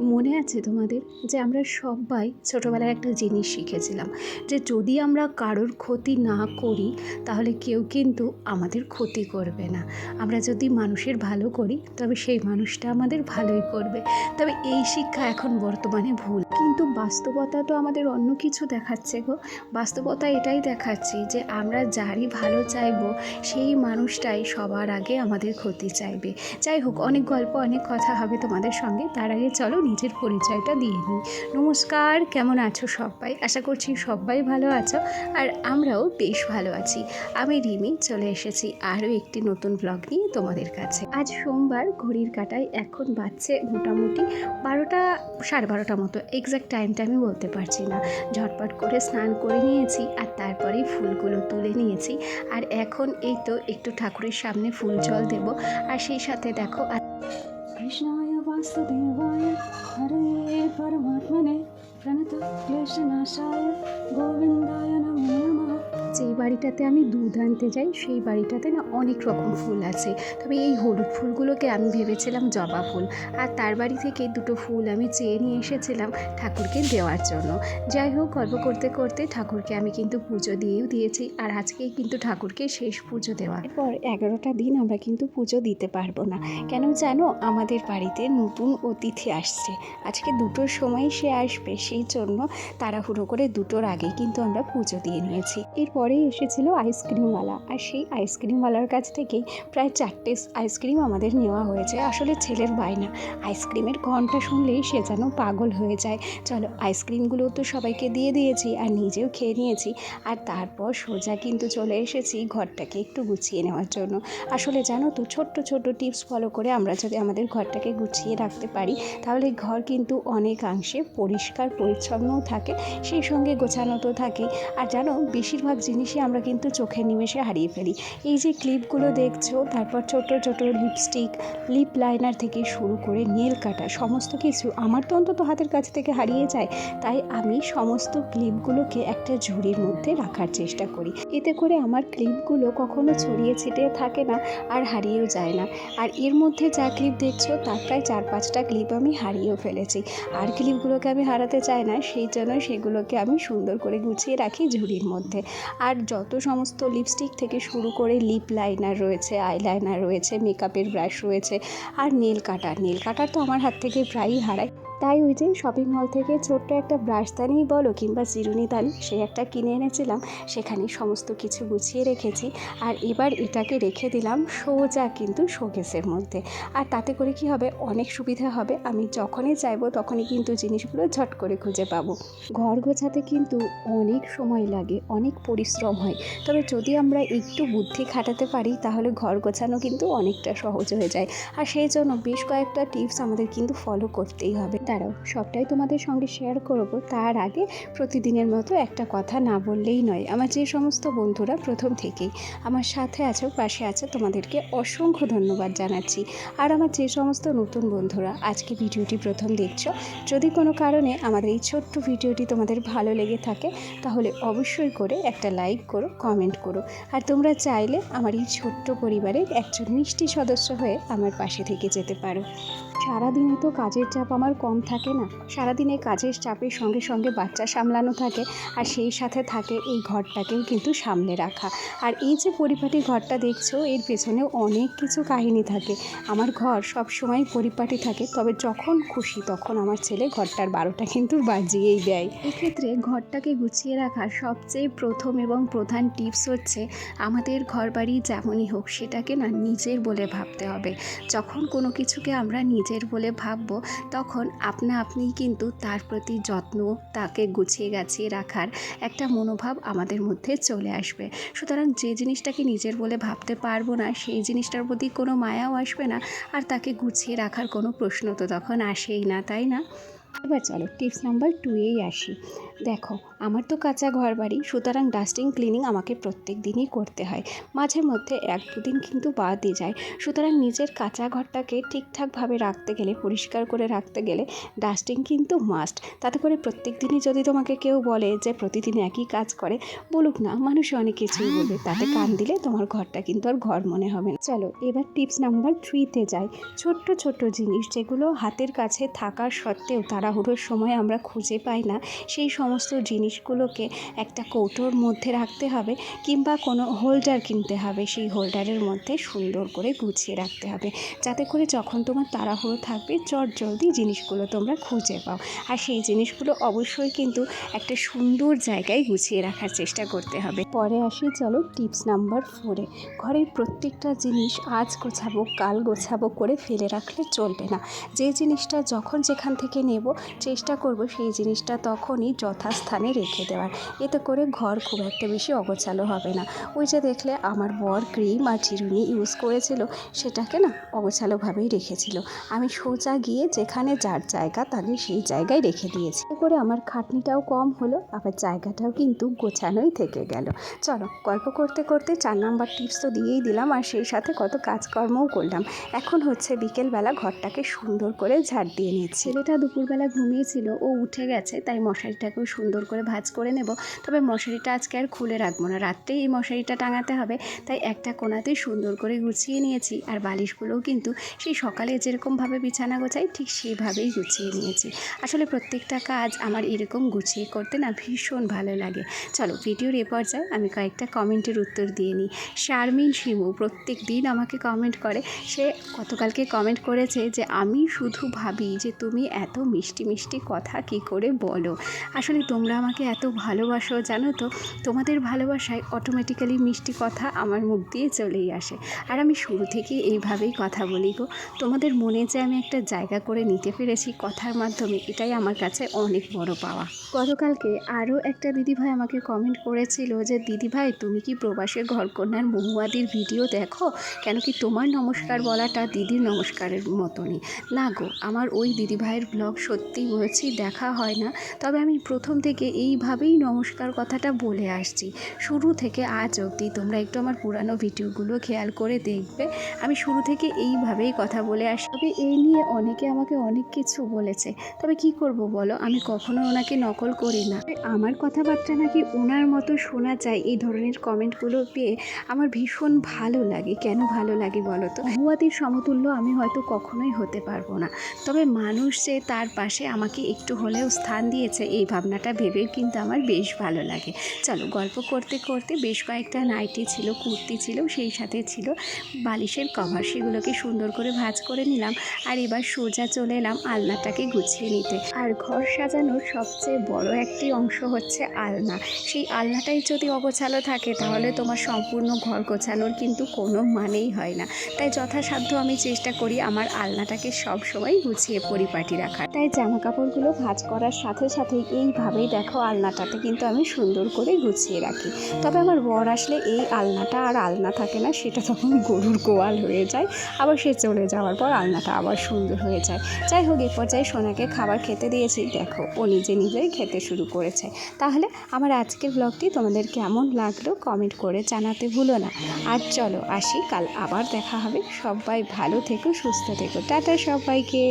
মনে আছে তোমাদের যে আমরা সবাই ছোটোবেলায় একটা জিনিস শিখেছিলাম যে যদি আমরা কারোর ক্ষতি না করি, তাহলে কেউ কিন্তু আমাদের ক্ষতি করবে না। আমরা যদি মানুষের ভালো করি, তবে সেই মানুষটা আমাদের ভালোই করবে। তবে এই শিক্ষা এখন বর্তমানে ভুল। কিন্তু বাস্তবতা তো আমাদের অন্য কিছু দেখাচ্ছে গো। বাস্তবতা এটাই দেখাচ্ছে যে আমরা যারই ভালো চাইব, সেই মানুষটাই সবার আগে আমাদের ক্ষতি চাইবে। যাই হোক, অনেক গল্প, অনেক কথা হবে তোমাদের সঙ্গে। তার আগে চলো নিজের পরিচয়টা দিয়ে নিই। নমস্কার, কেমন আছো সবাই? আশা করছি সবাই ভালো আছো আর আমরাও বেশ ভালো আছি। আমি রিমি, চলে এসেছি আরও একটি নতুন ব্লগ নিয়ে তোমাদের কাছে। আজ সোমবার ঘড়ির কাটায় এখন বাজছে মোটামুটি বারোটা, সাড়ে বারোটা মতো। এক্স্যাক্ট টাইমটা আমি বলতে পারছি না। ঝটপট করে স্নান করে নিয়েছি আর তারপরেই ফুলগুলো তুলে নিয়েছি। আর এখন এই তো একটু ঠাকুরের সামনে ফুল জল দেব। আর সেই সাথে দেখো আর कृष्णाय वासुदेवाय हरे परमात्मने प्रणतक्लेशनाशाय गोविन्दाय नमः যেই বাড়িটাতে আমি দুধ আনতে যাই, সেই বাড়িটাতে না অনেক রকম ফুল আছে। তবে এই হলুদ ফুলগুলোকে আমি ভেবেছিলাম জবা ফুল। আর তার বাড়ি থেকে দুটো ফুল আমি চেয়ে নিয়ে এসেছিলাম ঠাকুরকে দেওয়ার জন্য। যাই হোক, গল্প করতে করতে ঠাকুরকে আমি কিন্তু পুজো দিয়েও দিয়েছি। আর আজকেই কিন্তু ঠাকুরকে শেষ পুজো দেওয়া। এরপর এগারোটা দিন আমরা কিন্তু পুজো দিতে পারব না। কেন জানো, আমাদের বাড়িতে নতুন অতিথি আসছে। আজকে দুটোর সময় সে আসবে, সেই জন্য তাড়াহুড়ো করে দুটোর আগে কিন্তু আমরা পুজো দিয়ে নিয়েছি। এরপরেই এসেছিল আইসক্রিমওয়ালা আর সেই আইসক্রিমওয়ালার কাছ থেকেই প্রায় চারটে আইসক্রিম আমাদের নেওয়া হয়েছে। আসলে ছেলের বায়না। আইসক্রিমের ঘণ্টা শুনলেই সে যেন পাগল হয়ে যায়। চলো আইসক্রিমগুলো তো সবাইকে দিয়ে দিয়েছি আর নিজেও খেয়ে নিয়েছি। আর তারপর সোজা কিন্তু চলে এসেছি ঘরটাকে একটু গুছিয়ে নেওয়ার জন্য। আসলে জানো তো, ছোট্ট ছোট্ট টিপস ফলো করে আমরা যদি আমাদের ঘরটাকে গুছিয়ে রাখতে পারি, তাহলে ঘর কিন্তু অনেকাংশে পরিষ্কার, পরিচ্ছন্নও থাকে, সেই সঙ্গে গোছানো তো থাকে। আর জানো, বেশিরভাগ জিনিসই আমরা কিন্তু চোখের নিমেষে হারিয়ে ফেলি। এই যে ক্লিপগুলো দেখছ, তারপর ছোট ছোট লিপস্টিক লিপ লাইনার থেকে শুরু করে নেল কাটা সমস্ত কিছু আমার তো অন্তত হাতের কাছ থেকে হারিয়ে যায়। তাই আমি সমস্ত ক্লিপগুলোকে একটা ঝুড়ির মধ্যে রাখার চেষ্টা করি। এতে করে আমার ক্লিপগুলো কখনো ছড়িয়ে ছিটিয়ে থাকে না আর হারিয়েও যায় না। আর এর মধ্যে যা ক্লিপ দেখছ, তার প্রায় চার পাঁচটা ক্লিপ আমি হারিয়েও ফেলেছি। আর ক্লিপগুলোকে আমি হারাতে চাই না, সেই জন্য সেগুলোকে আমি সুন্দর করে গুছিয়ে রাখি ঝুড়ির মধ্যে। আর যত সমস্ত লিপস্টিক থেকে শুরু করে লিপ লাইনার রয়েছে আইলাইনার রয়েছে মেকআপের ব্রাশ রয়েছে, আর নেল কাটার নেল কাটার তো আমার হাত থেকে প্রায়ই হারায়। তাই ওই যে শপিং মল থেকে ছোট্ট একটা ব্রাশ দানিই বলো কিংবা চিরুনি দানি সে একটা কিনে এনেছিলাম, সেখানে সমস্ত কিছু গুছিয়ে রেখেছি। আর এবার এটাকে রেখে দিলাম সোজা কিন্তু শোকেসের মধ্যে। আর তাতে করে কি হবে? অনেক সুবিধা হবে। আমি যখনই চাইব তখনই কিন্তু জিনিসগুলো ঝট করে খুঁজে পাবো। ঘর গোছাতে কিন্তু অনেক সময় লাগে, অনেক পরিশ্রম হয়। তবে যদি আমরা একটু বুদ্ধি খাটাতে পারি, তাহলে ঘর গোছানো কিন্তু অনেকটা সহজ হয়ে যায়। আর সেই জন্য বেশ কয়েকটা টিপস আমাদের কিন্তু ফলো করতেই হবে। দাঁড়াও, সবটাই তোমাদের সঙ্গে শেয়ার করব। তার আগে প্রতিদিনের মতো একটা কথা না বললেই নয়। আমার যে সমস্ত বন্ধুরা প্রথম থেকেই আমার সাথে আছো, পাশে আছো, তোমাদেরকে অসংখ্য ধন্যবাদ জানাচ্ছি। আর আমার যে সমস্ত নতুন বন্ধুরা আজকে ভিডিওটি প্রথম দেখছ, যদি কোনো কারণে আমাদের এই ছোট্ট ভিডিওটি তোমাদের ভালো লেগে থাকে, তাহলে অবশ্যই করে একটা লাইক করো কমেন্ট করো। আর তোমরা চাইলে আমার এই ছোট্ট পরিবারের একজন মিষ্টি সদস্য হয়ে আমার পাশে থেকে যেতে পারো। সারাদিনে তো কাজের চাপ আমার কম থাকে না। সারাদিনে কাজের চাপের সঙ্গে সঙ্গে বাচ্চা সামলানো থাকে আর সেই সাথে থাকে এই ঘরটাকেও কিন্তু সামলে রাখা। আর এই যে পরিপাটি ঘরটা দেখছ, এর পেছনে অনেক কিছু কাহিনী থাকে। আমার ঘর সব সময় পরিপাটি থাকে, তবে যখন খুশি তখন আমার ছেলে ঘরটার বারোটা কিন্তু বাজিয়েই দেয়। এক্ষেত্রে ঘরটাকে গুছিয়ে রাখার সবচেয়ে প্রথম এবং প্রধান টিপস হচ্ছে, আমাদের ঘর বাড়ি যেমনই হোক সেটাকে না নিজের বলে ভাবতে হবে। যখন কোনো কিছুকে আমরা নিজের বলে ভাববো, তখন আপনা আপনিই কিন্তু তার প্রতি যত্ন তাকে গুছিয়ে গাছিয়ে রাখার একটা মনোভাব আমাদের মধ্যে চলে আসবে। সুতরাং যে জিনিসটাকে নিজের বলে ভাবতে পারব না, সেই জিনিসটার প্রতি কোনো মায়াও আসবে না, আর তাকে গুছিয়ে রাখার কোনো প্রশ্ন তো তখন আসেই না, তাই না? এবার চলো টিপস নাম্বার টুয়েই আসি। দেখো, আমার তো কাঁচা ঘর বাড়ি সুতরাং ডাস্টিং ক্লিনিং আমাকে প্রত্যেক দিনই করতে হয়। মাঝে মধ্যে এক দুদিন কিন্তু বাদই যায়। সুতরাং নিজের কাঁচা ঘরটাকে ঠিকঠাকভাবে রাখতে গেলে, পরিষ্কার করে রাখতে গেলে ডাস্টিং কিন্তু মাস্ট তাতে করে প্রত্যেক দিনই যদি তোমাকে কেউ বলে যে প্রতিদিন একই কাজ করে, বলুক না, মানুষ অনেক কিছুই বলবে। তাতে কান দিলে তোমার ঘরটা কিন্তু আর ঘর মনে হবে না। চলো, এবার টিপস নাম্বার থ্রিতে যাই। ছোট্ট ছোট্ট জিনিস যেগুলো হাতের কাছে থাকার সত্ত্বেও তাড়াহুড়োর সময় আমরা খুঁজে পাই না। সেই সমস্ত জিনিসগুলোকে একটা কৌটোর মধ্যে রাখতে হবে কিংবা কোনো হোল্ডার কিনতে হবে। সেই হোল্ডারের মধ্যে সুন্দর করে গুছিয়ে রাখতে হবে। যাতে করে যখন তোমার তাড়াহুড়ো থাকবে চট জলদি জিনিসগুলো তোমরা খুঁজে পাও। আর সেই জিনিসগুলো অবশ্যই কিন্তু একটা সুন্দর জায়গায় গুছিয়ে রাখার চেষ্টা করতে হবে। পরে আসি চলো টিপস নাম্বার ফোরে। ঘরের প্রত্যেকটা জিনিস আজ গোছাবো, কাল গোছাবো করে ফেলে রাখলে চলবে না। যে জিনিসটা যখন যেখান থেকে নেব চেষ্টা করব সেই জিনিসটা তখনই যথাস্থানে রেখে দেওয়ার। এতে করে ঘর খুব একটা বেশি অগোছালো হবে না। ওই যে দেখলে আমার বর ক্রিম আর চিরুনি ইউজ করেছিল, সেটাকে না অগোছালোভাবেই রেখেছিল। আমি সোজা গিয়ে যেখানে যার জায়গা তাকে সেই জায়গায় রেখে দিয়েছি। এতে করে আমার খাটনিটাও কম হলো, আবার জায়গাটাও কিন্তু গোছানোই থেকে গেল। চলো, গল্প করতে করতে চার নাম্বার টিপস তো দিয়েই দিলাম, আর সেই সাথে কত কাজকর্মও করলাম। এখন হচ্ছে বিকেলবেলা ঘরটাকে সুন্দর করে ঝাড় দিয়ে নিচ্ছি। ছেলেটা দুপুরবেলা ঘুমিয়েছিল ও উঠে গেছে, তাই মশারিটাকেও সুন্দর করে ভাজ করে নেব। তবে মশারিটা আজকে আর খুলে রাখব না, রাত্রেই এই মশারিটা টাঙাতে হবে। তাই একটা কোনাতেই সুন্দর করে গুছিয়ে নিয়েছি, আর বালিশগুলোও কিন্তু সেই সকালে যেরকমভাবে বিছানা গোছাই, ঠিক সেভাবেই গুছিয়ে নিয়েছি। আসলে প্রত্যেকটা কাজ আমার এরকম গুছিয়ে করতে না ভীষণ ভালো লাগে। চলো, ভিডিওর এ পর্যায়ে আমি কয়েকটা কমেন্টের উত্তর দিয়ে নিই। শারমিন শিমু প্রত্যেক দিন আমাকে কমেন্ট করে, সে গতকালকে কমেন্ট করেছে যে, আমি শুধু ভাবি যে তুমি এত মিষ্টি মিষ্টি মিষ্টি কথা কি করে বলো? আসলে তোমরা আমাকে এত ভালোবাসো, জানো তো? তোমাদের ভালোবাসায় অটোমেটিক্যালি মিষ্টি কথা আমার মুখ দিয়ে চলেই আসে। আর আমি শুরু থেকেই এইভাবেই কথা বলি গো। তোমাদের মনে যে আমি একটা জায়গা করে নিতে পেরেছি কথার মাধ্যমে, এটাই আমার কাছে অনেক বড় পাওয়া। গতকালকে আরও একটা দিদিভাই আমাকে কমেন্ট করেছিল যে, দিদিভাই, তুমি কি প্রবাসের ঘরকন্যার মহুয়াদির ভিডিও দেখো? কেন কি তোমার নমস্কার বলাটা দিদির নমস্কারের মতনই? না গো, আমার ওই দিদিভাইয়ের ব্লগ সত্যি বলছি, দেখা হয় না। তবে আমি প্রথম থেকে এইভাবেই নমস্কার কথাটা বলে আসছি। শুরু থেকে আজ অবধি তোমরা একটু আমার পুরানো ভিডিওগুলো খেয়াল করে দেখবে। আমি শুরু থেকে এইভাবেই কথা বলে আসি তবে এই নিয়ে অনেকে আমাকে অনেক কিছু বলেছে। তবে কি করব বলো? আমি কখনো ওনাকে নকল করি না। আমার কথাবার্তা নাকি ওনার মতো শোনা যায় এই ধরনের কমেন্টগুলো পেয়ে আমার ভীষণ ভালো লাগে। কেন ভালো লাগে বলো তো? হুয়াতির সমতুল্য আমি হয়তো কখনোই হতে পারব না। তবে মানুষ যে তার পাশে আমাকে একটু হলেও স্থান দিয়েছে, এই ভাবনাটা ভেবে কিন্তু আমার বেশ ভালো লাগে। চলো, গল্প করতে করতে বেশ কয়েকটা নাইটি ছিল, কুর্তি ছিল, সেই সাথে ছিল বালিশের কভার। সেগুলোকে সুন্দর করে ভাজ করে নিলাম আর এবার সোজা চলে এলাম আলনাটাকে গুছিয়ে নিতে। আর ঘর সাজানোর সবচেয়ে বড় একটি অংশ হচ্ছে আলনা। সেই আলনাটাই যদি অগোছালো থাকে, তাহলে তোমার সম্পূর্ণ ঘর গোছানোর কিন্তু কোনো মানেই হয় না। তাই যথাসাধ্য আমি চেষ্টা করি আমার আলনাটাকে সব সময় গুছিয়ে পরিপাটি রাখার। তাই জামা কাপড়গুলো ভাঁজ করার সাথে সাথে এইভাবেই দেখো আলনাটাতে কিন্তু আমি সুন্দর করে গুছিয়ে রাখি। তবে আমার বর আসলে এই আলনাটা আর আলনা থাকে না, সেটা তখন গরুর গোয়াল হয়ে যায়, আবার সে চলে যাওয়ার পর আলনাটা আবার সুন্দর হয়ে যায়। যাই হোক, এ পর্যায়ে সোনাকে খাবার খেতে দিয়েছি। দেখো, ও নিজে নিজেই খেতে শুরু করেছে। তাহলে আমার আজকের ব্লগটি তোমাদের কেমন লাগল কমেন্ট করে জানাতে ভুলো না। আর চলো আসি, কাল আবার দেখা হবে। সবাই ভালো থেকো, সুস্থ থেকো। টাটা সবাইকে।